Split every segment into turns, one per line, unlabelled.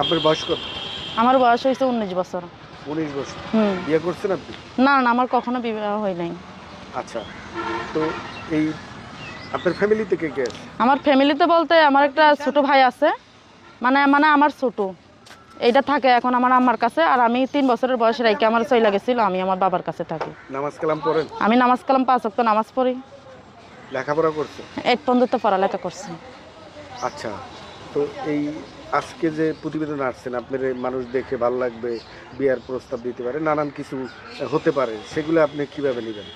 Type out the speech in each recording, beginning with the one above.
আপনার বয়স কত?
আমার বয়স হয়েছে উনিশ বছর।
উনিশ বছর।
হুম।
বিয়ে করছেন আপনি?
না না আমার কখনো বিবাহ হয় নাই।
আচ্ছা তো এই আপনার ফ্যামিলিতে কে কে আছে?
আমার ফ্যামিলিতে বলতে আমার একটা ছোট ভাই আছে মানে মানে আমার ছোট। এইটা থাকে এখন আমার আম্মার কাছে আর আমি তিন বছরের বয়সে রেখে আমার চলে গেছিল আমি আমার বাবার কাছে থাকি।
নামাজ কালাম পড়েন?
আমি নামাজ কালাম পাঁচ অক্ত নামাজ পড়ি।
লেখাপড়া করছেন?
এইট পর্যন্ত পড়ালেখা করছি।
আচ্ছা তো এই আজকে যে প্রতিবেদন আসছেন, আপনার মানুষ দেখে ভালো লাগবে, বিয়ার প্রস্তাব দিতে পারে, নানান কিছু হতে পারে, সেগুলো আপনি কীভাবে নেবেন?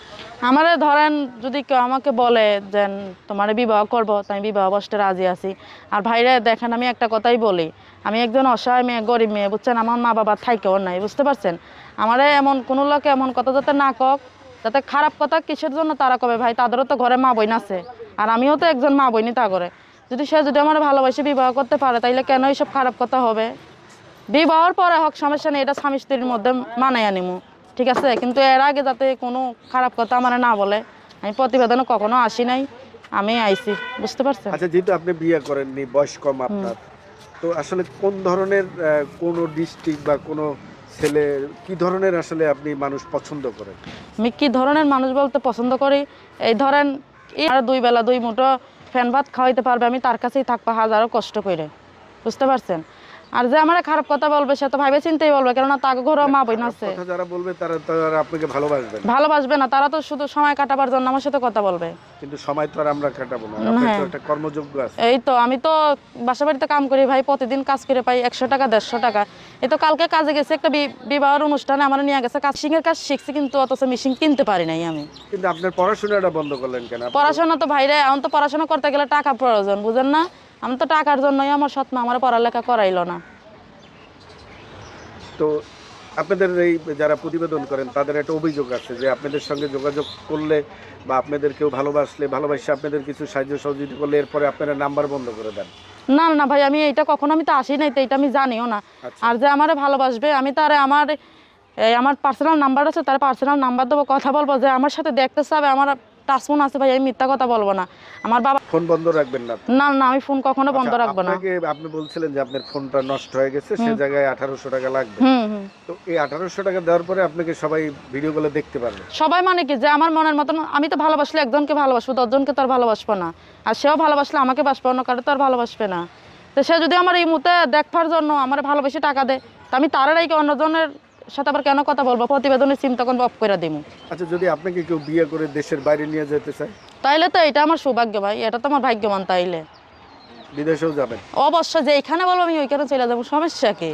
আমারে ধরেন, যদি কেউ আমাকে বলে যে, তোমার বিবাহ করব আমি বিবাহ বসতে রাজি আছি। আর ভাইরা, দেখেন, আমি একটা কথাই বলি, আমি একজন অসহায় মেয়ে, গরিব মেয়ে, বুঝছেন? আমার মা বাবা থাইকেও নাই, বুঝতে পারছেন? আমারে এমন, কোনো লোকে এমন কথা যাতে না কক, যাতে খারাপ কথা কিসের জন্য তারা কবে? ভাই, তাদেরও তো ঘরে মা বইন আছে, আর আমিও তো একজন মা বইনি তা করে। যদি সে যদি আমার ভালোবাসে বিবাহ করতে পারে তাইলে কেন এইসব খারাপ কথা হবে? বিবাহর পরে হোক সমস্যা নেই এটা স্বামী স্ত্রীর মধ্যে মানায় আনিমু ঠিক আছে? কিন্তু এর আগে যাতে কোনো খারাপ কথা আমার না বলে আমি প্রতিবেদনে কখনো আসি নাই আমি আইছি বুঝতে পারছেন?
আচ্ছা যেহেতু আপনি বিয়ে করেননি বয়স কম আপনার তো আসলে কোন ধরনের কোনো ডিস্ট্রিক্ট বা কোনো ছেলে কি ধরনের আসলে আপনি মানুষ পছন্দ করেন?
আমি কি ধরনের মানুষ বলতে পছন্দ করি? এই ধরেন আর দুই বেলা দুই মুঠো ফ্যান ভাত খাওয়াইতে পারবে আমি তার কাছেই থাকব হাজারো কষ্ট করে। বুঝতে পারছেন? আর যে আমার খারাপ কথা বলবে সে তো ভাবে চিন্তাই বলবে কেননা তাকে ঘরেও মা বইন আছে
যারা বলবে তারা তারা আপনাকে ভালোবাসবেন
ভালোবাসবে না তারা তো শুধু সময় কাটাবার জন্য আমার সাথে কথা বলবে।
কিন্তু সময় তো আর আমরা কাটাবো না। আপনার তো
হ্যাঁ।
একটা কর্মযোগ্য আছে।
এই তো আমি তো বাসা বাড়িতে কাম করি ভাই প্রতিদিন কাজ করে পাই একশো টাকা দেড়শো টাকা। এই তো কালকে কাজে গেছে একটা বি- বিবাহের অনুষ্ঠানে আমার নিয়ে গেছে কাজ সিংয়ের কাজ শিখছি কিন্তু অথচ মেশিন কিনতে পারি নাই আমি।
কিন্তু আপনার পড়াশোনাটা বন্ধ করলেন কেন? তো-
পড়াশোনা তো ভাইরে এখন তো পড়াশোনা করতে গেলে টাকা প্রয়োজন বুঝেন না? আমি তো টাকার জন্যই আমার সৎ মা আমার পড়ালেখা করাইলো না।
তো আপনাদের এই যারা প্রতিবেদন করেন তাদের একটা অভিযোগ আছে যে আপনাদের সঙ্গে যোগাযোগ করলে বা আপনাদের কেউ ভালোবাসলে ভালোবাসে আপনাদের কিছু সাহায্য সহযোগিতা করলে এরপরে আপনারা নাম্বার বন্ধ করে দেন।
না না ভাই আমি এইটা কখনো আমি তো আসি নাই তো এটা আমি জানিও না।
আচ্ছা।
আর যে আমারে ভালোবাসবে আমি তারে আমার এই আমার পার্সোনাল নাম্বার আছে তার পার্সোনাল নাম্বার দেবো কথা বলব যে আমার সাথে দেখতে চাবে আমার টাচফোন আছে ভাই আমি মিথ্যা কথা বলব না। আমার বাবা
ফোন বন্ধ রাখবেন না
না না আমি ফোন কখনো বন্ধ
আচ্ছা,
রাখব না।
আপনি বলছিলেন যে আপনার ফোনটা নষ্ট হয়ে গেছে সে জায়গায় আঠারোশো টাকা লাগবে। তো এই আঠারোশো টাকা দেওয়ার পরে আপনাকে সবাই ভিডিও গুলো দেখতে পারবে।
সবাই মানে কি যে আমার মনের মতন আমি তো ভালোবাসলে একজনকে ভালোবাসবো দশজনকে তো আর ভালোবাসবো না। আর সেও ভালোবাসলে আমাকে বাসবে অন্য কারও তো আর ভালোবাসবে না। তো সে যদি আমার এই মুহূর্তে দেখবার জন্য আমার ভালোবেসে টাকা দেয় তা আমি তার রাইকে অন্যজনের সাথে আবার কেন কথা বলব? প্রতিবেদনের চিন্তা তখন অফ করে দিব
আচ্ছা যদি আপনাকে কেউ বিয়ে করে দেশের বাইরে নিয়ে যেতে চায়?
তাইলে তো এটা আমার সৌভাগ্য ভাই এটা তো আমার ভাগ্যবান তাইলে।
বিদেশেও যাবেন?
অবশ্য যে এখানে বলব আমি ওইখানে চলে যাব সমস্যা কি?